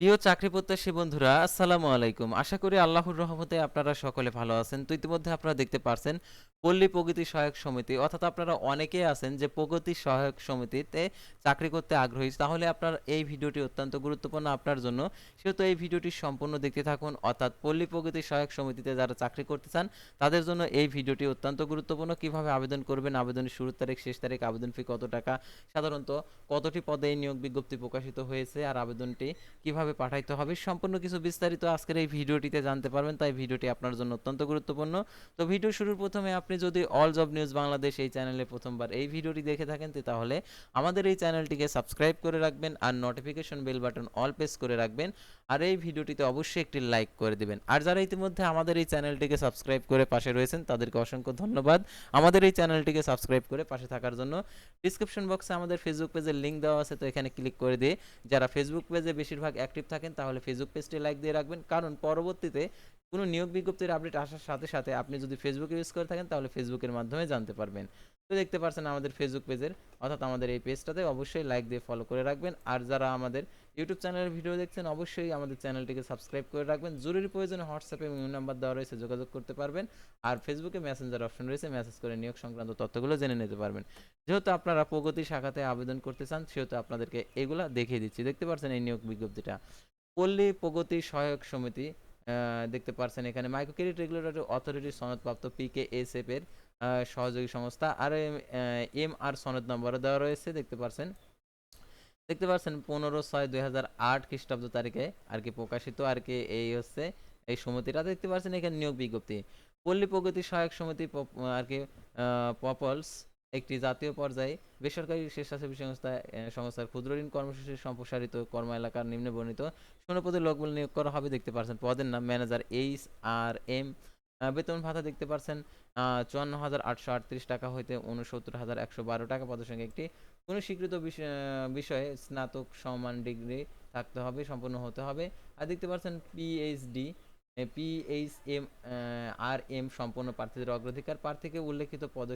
প্রিয় চাকরি প্রত্যাশী বন্ধুরা, আসসালামু আলাইকুম। আশা করি আল্লাহর রহমতে আপনারা সকলে ভালো আছেন। তো ইতিমধ্যে আপনারা দেখতে পারছেন, পল্লী প্রগতি সহায়ক সমিতি, অর্থাৎ আপনারা অনেকেই আছেন যে প্রগতি সহায়ক সমিতিতে চাকরি করতে আগ্রহী। তাহলে আপনার এই ভিডিওটি অত্যন্ত গুরুত্বপূর্ণ আপনার জন্য। সেহেতু এই ভিডিওটি সম্পূর্ণ দেখতে থাকুন। অর্থাৎ পল্লী প্রগতি সহায়ক সমিতিতে যারা চাকরি করতে চান, তাদের জন্য এই ভিডিওটি অত্যন্ত গুরুত্বপূর্ণ। কীভাবে আবেদন করবেন, আবেদনের শুরুর তারিখ, শেষ তারিখ, আবেদন ফি কত টাকা, সাধারণত কতটি পদে এই নিয়োগ বিজ্ঞপ্তি প্রকাশিত হয়েছে আর আবেদনটি কীভাবে পাঠাইতে হবে সম্পূর্ণ কিছু বিস্তারিত আজকের এই ভিডিওটিতে জানতে পারবেন, তাই ভিডিওটি আপনার জন্য অত্যন্ত গুরুত্বপূর্ণ। তো ভিডিও শুরুর প্রথমে আপনি যদি অল জব নিউজ বাংলাদেশ এই চ্যানেলে প্রথমবার এই ভিডিওটি দেখে থাকেন তাহলে আমাদের এই চ্যানেলটিকে সাবস্ক্রাইব করে রাখবেন আর notification bell button all press করে রাখবেন। আর এই ভিডিওটিতে অবশ্যই একটি লাইক করে দিবেন। আর যারা ইতিমধ্যে আমাদের এই চ্যানেলটিকে সাবস্ক্রাইব করে পাশে রয়েছেন, তাদেরকে অসংখ্য ধন্যবাদ। আমাদের এই চ্যানেলটিকে সাবস্ক্রাইব করে পাশে থাকার জন্য ডিসক্রিপশন বক্সে আমাদের ফেসবুক পেজের লিঙ্ক দেওয়া আছে, তো এখানে ক্লিক করে দিয়ে যারা ফেসবুক পেজে বেশিরভাগ অ্যাক্টিভ থাকেন তাহলে ফেসবুক পেজটি লাইক দিয়ে রাখবেন। কারণ পরবর্তীতে কোনো নিয়োগ বিজ্ঞপ্তির আপডেট আসার সাথে সাথে আপনি যদি ফেসবুক ইউজ করে থাকেন, তাহলে ফেসবুকের মাধ্যমে জানতে পারবেন। তো দেখতে পাচ্ছেন আমাদের ফেসবুক পেজের অর্থাৎ আমাদের এই পেজটাতে অবশ্যই লাইক দিয়ে ফলো করে রাখবেন। আর যারা আমাদের ইউটিউব চ্যানেলের ভিডিও দেখছেন, অবশ্যই আমাদের চ্যানেলটিকে সাবস্ক্রাইব করে রাখবেন। জরুরি প্রয়োজনে হোয়াটসঅ্যাপে মেমো নাম্বার দেওয়া রয়েছে, যোগাযোগ করতে পারবেন। আর ফেসবুকে মেসেঞ্জার অপশন রয়েছে মেসেজ করে নিয়োগ সংক্রান্ত তথ্যগুলো জেনে নিতে পারবেন। যেহেতু আপনারা প্রগতি শাখাতে আবেদন করতে চান, সেহেতু আপনাদেরকে এগুলা দেখিয়ে দিচ্ছি। দেখতে পাচ্ছেন এই নিয়োগ বিজ্ঞপ্তিটা। পল্লী প্রগতি সহায়ক সমিতি দেখতে পারছেন এখানে। মাইক্রো ক্রেডিট রেগুলেটরি অথরিটির সনদপ্রাপ্ত পিকে এস এফ এর সহযোগী সংস্থা আর এম আর সনদ নম্বরও দেওয়া রয়েছে, দেখতে পারছেন। দেখতে পাচ্ছেন পনেরো ছয় দুই হাজার আট খ্রিস্টাব্দ তারিখে আর কি প্রকাশিত, আর কি এই হচ্ছে এই সমিতিটা। দেখতে পাচ্ছেন এখানে নিয়োগ বিজ্ঞপ্তি। পল্লী প্রগতি সহায়ক সমিতি আর কি পপলস একটি জাতীয় পর্যায়ে বেসরকারি স্বেচ্ছাসেবী সংস্থা সংস্থার ক্ষুদ্র ঋণ কর্মসূচির সম্প্রসারিত কর্ম এলাকার নিম্নে বর্ণিত। শূন্য পদে লোকবল নিয়োগ করা হবে দেখতে পাচ্ছেন পদের নাম ম্যানেজার এইচ আর এম। বেতন ভাতা দেখতে পাচ্ছেন চুয়ান্ন হাজার আটশো আটত্রিশ টাকা হইতে উনসত্তর হাজার একশো বারো টাকা পদের সঙ্গে একটি। কোনো স্বীকৃত বিষয়- স্নাতক সমান ডিগ্রি থাকতে হবে, সম্পন্ন হতে হবে। আর দেখতে পাচ্ছেন পিএইচডি। পিএইচএম আর, এম সম্পন্ন প্রার্থীদের অগ্রাধিকার। প্রার্থীকে উল্লেখিত পদ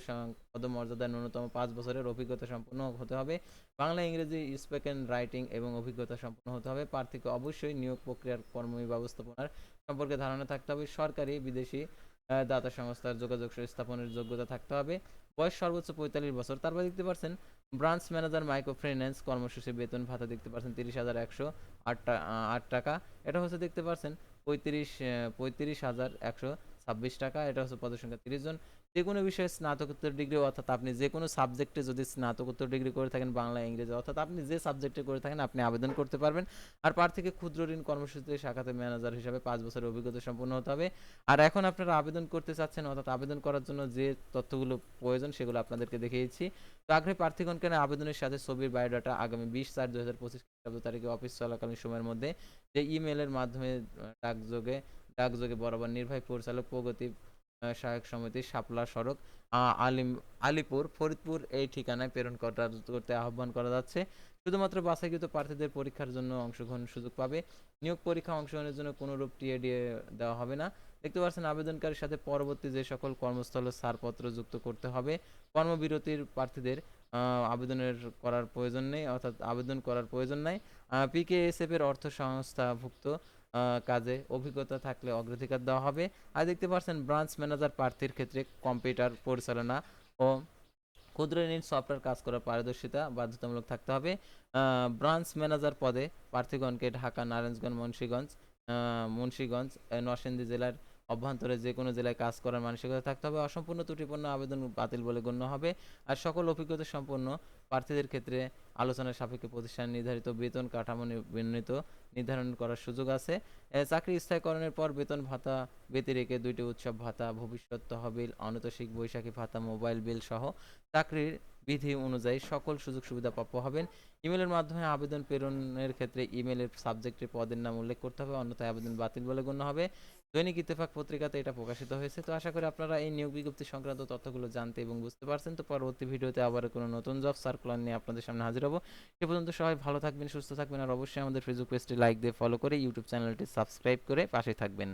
পদমর্যাদার ন্যূনতম পাঁচ বছরের অভিজ্ঞতা সম্পন্ন হতে হবে। বাংলা, ইংরেজি, স্পোকেন, রাইটিং এবং অভিজ্ঞতা সম্পন্ন হতে হবে। প্রার্থীকে অবশ্যই নিয়োগ প্রক্রিয়ার কর্ম ব্যবস্থাপনার সম্পর্কে ধারণা থাকতে হবে। সরকারি, বিদেশি দাতা সংস্থার যোগাযোগ স্থাপনের যোগ্যতা থাকতে হবে। বয়স সর্বোচ্চ পঁয়তাল্লিশ বছর। তারপর দেখতে পাচ্ছেন ব্রাঞ্চ ম্যানেজার মাইক্রো ফাইন্যান্স কর্মসূচি, বেতন ভাতা দেখতে পাচ্ছেন তিরিশ হাজার একশো আট টাকা। এটা হচ্ছে দেখতে পাচ্ছেন পঁয়ত্রিশ পঁয়ত্রিশ হাজার একশো ছাব্বিশ টাকা, এটা হচ্ছে পদের সংখ্যা তিরিশ জন। যে কোনো বিষয়ে স্নাতকোত্তর ডিগ্রি অর্থাৎ আপনি যে কোনো সাবজেক্টে যদি স্নাতকোত্তর ডিগ্রি করে থাকেন বাংলা, ইংরেজি, অর্থাৎ আপনি যে সাবজেক্টে করে থাকেন, আপনি আবেদন করতে পারবেন। আর প্রার্থীকে ক্ষুদ্র ঋণ কর্মসূচিতে শাখাতে ম্যানেজার হিসাবে পাঁচ বছরের অভিজ্ঞতা সম্পন্ন হতে হবে। আর এখন আপনারা আবেদন করতে চাচ্ছেন, অর্থাৎ আবেদন করার জন্য যে তথ্যগুলো প্রয়োজন, সেগুলো আপনাদেরকে দেখিয়েছি। তো আগ্রহী প্রার্থীগণকে আবেদনের সাথে ছবির বায়োডাটা আগামী বিশ চার দুই হাজার পঁচিশ খ্রিস্টাব্দ তারিখে অফিস চলাকালীন সময়ের মধ্যে যে ইমেলের মাধ্যমে ডাকযোগে ডাকযোগে বরাবর নির্বাহী পরিচালক প্রগতি সহায়ক সমিতি, শাপলা সড়ক আলিম, আলিপুর, ফরিদপুর এই ঠিকানায় প্রেরণ করতে আহ্বান করা যাচ্ছে। শুধুমাত্র বাছাইকৃত প্রার্থীদের পরীক্ষার জন্য অংশগ্রহণ সুযোগ পাবে। নিয়োগ পরীক্ষা অংশগ্রহণের জন্য কোনো রূপ টিএডিএ দেওয়া হবে না। দেখতে পাচ্ছেন, আবেদনকারীর সাথে পরবর্তী যে সকল কর্মস্থলে ছাড়পত্র যুক্ত করতে হবে। কর্মবিরতির প্রার্থীদের আবেদনের করার প্রয়োজন নেই, অর্থাৎ আবেদন করার প্রয়োজন নাই। পিকেএসএফ এর অর্থ সংস্থাভুক্ত কাজে অভিজ্ঞতা থাকলে অগ্রাধিকার দেওয়া হবে। আর দেখতে পাচ্ছেন ব্রাঞ্চ ম্যানেজার প্রার্থীর ক্ষেত্রে কম্পিউটার পরিচালনা ও ক্ষুদ্র ঋণ সফটওয়্যার কাজ করার পারদর্শিতা বাধ্যতামূলক থাকতে হবে। ব্রাঞ্চ ম্যানেজার পদে প্রার্থীগণকে ঢাকা, নারায়ণগঞ্জ, মুন্সীগঞ্জ মুন্সীগঞ্জ, নরসিংদী জেলার অভ্যন্তরে যে কোনো জেলায় কাজ করার মানসিকতা থাকতে হবে। অসম্পূর্ণ ত্রুটিপূর্ণ আবেদন বাতিল বলে গণ্য হবে। আর সকল অভিজ্ঞতা সম্পন্ন প্রার্থীদের ক্ষেত্রে আলোচনার সাপেক্ষে প্রতিষ্ঠান নির্ধারিত বেতন কাঠামো নি- বিন্যিত নির্ধারণ করার সুযোগ আছে। চাকরি স্থায়ীকরণের পর বেতন ভাতা ব্যতিরেকে দুইটি উৎসব ভাতা, ভবিষ্যৎ তহবিল অনৈতশিক বৈশাখী ভাতা, মোবাইল বিল সহ চাকরির বিধি অনুযায়ী সকল সুযোগ সুবিধা প্রাপ্য হবেন। ইমেলের মাধ্যমে আবেদন প্রেরণের ক্ষেত্রে ইমেলের সাবজেক্টে পদের নাম উল্লেখ করতে হবে, অন্যথায় আবেদন বাতিল বলে গণ্য হবে। দৈনিক ইত্তেফাক পত্রিকাতে এটা প্রকাশিত হয়েছে। তো আশা করি আপনারা এই নিয়োগ বিজ্ঞপ্তি সংক্রান্ত তথ্যগুলো জানতে এবং বুঝতে পারছেন। তো পরবর্তী ভিডিওতে আবার কোনো নতুন জব সার্কুলার নিয়ে আপনাদের সামনে হাজির হব। সে পর্যন্ত সবাই ভালো থাকবেন, সুস্থ থাকবেন, আর অবশ্যই আমাদের ফেসবুক পেজটি লাইক দিয়ে ফলো করে ইউটিউব চ্যানেলটি সাবস্ক্রাইব করে পাশে থাকবেন।